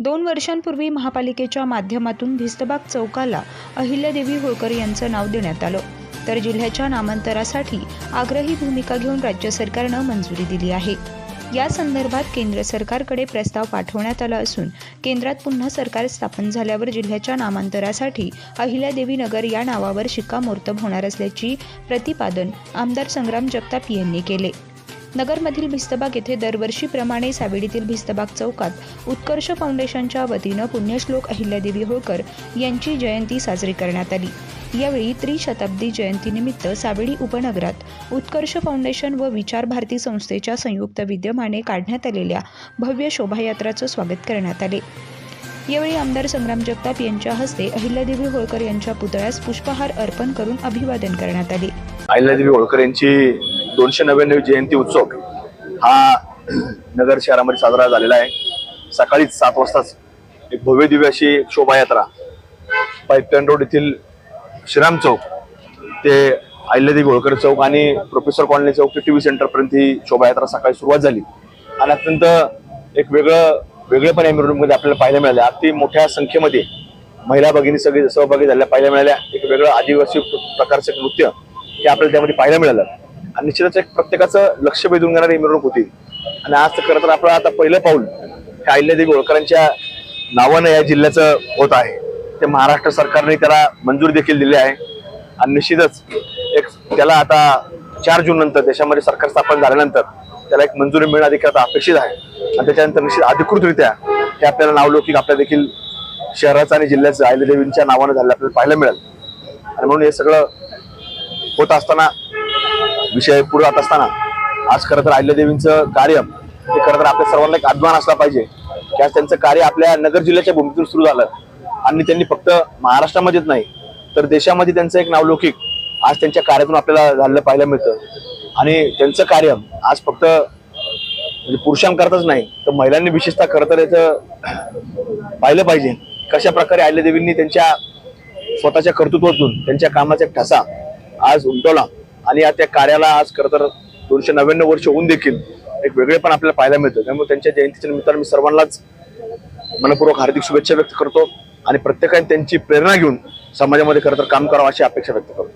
दोन वर्षांपूर्वी महापालिकेच्या माध्यमातून भिस्तबाग चौकाला अहिल्यादेवी होळकर यांचं नाव देण्यात आलं. तर जिल्ह्याच्या नामांतरासाठी आग्रही भूमिका घेऊन राज्य सरकारनं मंजुरी दिली आहे. या संदर्भात केंद्र सरकारकडे प्रस्ताव पाठवण्यात आला असून केंद्रात पुन्हा सरकार स्थापन झाल्यावर जिल्ह्याच्या नामांतरासाठी अहिल्यादेवी नगर या नावावर शिक्कामोर्तब होणार असल्याची प्रतिपादन आमदार संग्राम जगताप यांनी केले. नगरमधील भिस्तबाग येथे दरवर्षीप्रमाणे सावेडीतील भिस्तबाग चौकात उत्कर्ष फाउंडेशनच्या वतीनं पुण्यश्लोक अहिल्यादेवी होळकर यांची जयंती साजरी करण्यात आली. यावेळी त्रिशताब्दी जयंतीनिमित्त सावेडी उपनगरात उत्कर्ष फाउंडेशन व विचार भारती संस्थेच्या संयुक्त विद्यमाने काढण्यात आलेल्या भव्य शोभायात्राचं स्वागत करण्यात आले. यावेळी आमदार संग्राम जगताप यांच्या हस्ते अहिल्यादेवी होळकर यांच्या पुतळ्यास पुष्पहार अर्पण करून अभिवादन करण्यात आले. अहिल्यादेवी होळकर यांची दोनशे नव्याण्णव जयंती उत्सव हा नगर शहरामध्ये साजरा झालेला आहे. सकाळीच सात वाजताच एक भव्य दिव्य अशी एक शोभायात्रा पाईपलाईन रोड येथील श्रीराम चौक ते अहिल्यादेवी होळकर चौक आणि प्रोफेसर कॉलनी चौक ते टी व्ही सेंटरपर्यंत ही शोभायात्रा सकाळी सुरुवात झाली. आणि अत्यंत एक वेगळं वेगळेपण या मिरवणुकीमध्ये आपल्याला पाहायला मिळाले. अति मोठ्या संख्येमध्ये महिला भगिनी सगळे सहभागी झाल्या. पाहायला मिळाल्या. एक वेगळं आदिवासी प्रकारचं एक नृत्य हे आपल्याला त्यामध्ये पाहायला मिळालं. आणि निश्चितच एक प्रत्येकाचं लक्ष वेधून घेणारी मिरवणूक होती. आणि आज तर खरं तर आपलं आता पहिलं पाऊल हे अहिल्यादेवी होळकरांच्या नावानं या जिल्ह्याचं होत आहे. ते महाराष्ट्र सरकारने त्याला मंजुरी देखील दिली आहे. आणि निश्चितच एक त्याला आता चार जून नंतर देशामध्ये सरकार स्थापन झाल्यानंतर त्याला एक मंजुरी मिळणं देखील आता अपेक्षित आहे. आणि त्याच्यानंतर निश्चित अधिकृतरित्या हे आपल्याला नावलौकिक आपल्या देखील शहराचं आणि जिल्ह्याचं अहिल्यादेवींच्या नावानं झालं आपल्याला पाहायला मिळेल. आणि म्हणून हे सगळं होत असताना विषय पुढे जात असताना आज खरं तर अहिल्यादेवींचं कार्य हे खरं तर आपल्या सर्वांना एक अभिमान असला पाहिजे. की आज त्यांचं कार्य आपल्या नगर जिल्ह्याच्या भूमीतून सुरू झालं. आणि त्यांनी फक्त महाराष्ट्रामध्येच नाही तर देशामध्ये त्यांचं एक नावलौकिक आज त्यांच्या कार्यातून आपल्याला झालेलं पाहायला मिळतं. आणि त्यांचं कार्य आज फक्त म्हणजे पुरुषांकरताच नाही तर महिलांनी विशेषतः खरं तर याचं पाहिलं पाहिजे. कशा प्रकारे अहिल्यादेवींनी त्यांच्या स्वतःच्या कर्तृत्वातून त्यांच्या कामाचा एक ठसा आज उमटवला आणि या त्या कार्याला आज खरं तर दोनशे नव्याण्णव वर्ष होऊन देखील एक वेगळेपण आपल्याला पाहायला मिळतं. त्यामुळे त्यांच्या जयंतीच्या निमित्तानं मी सर्वांनाच मनपूर्वक हार्दिक शुभेच्छा व्यक्त करतो आणि प्रत्येकाने त्यांची प्रेरणा घेऊन समाजामध्ये खरं तर काम करावं अशी अपेक्षा व्यक्त करतो.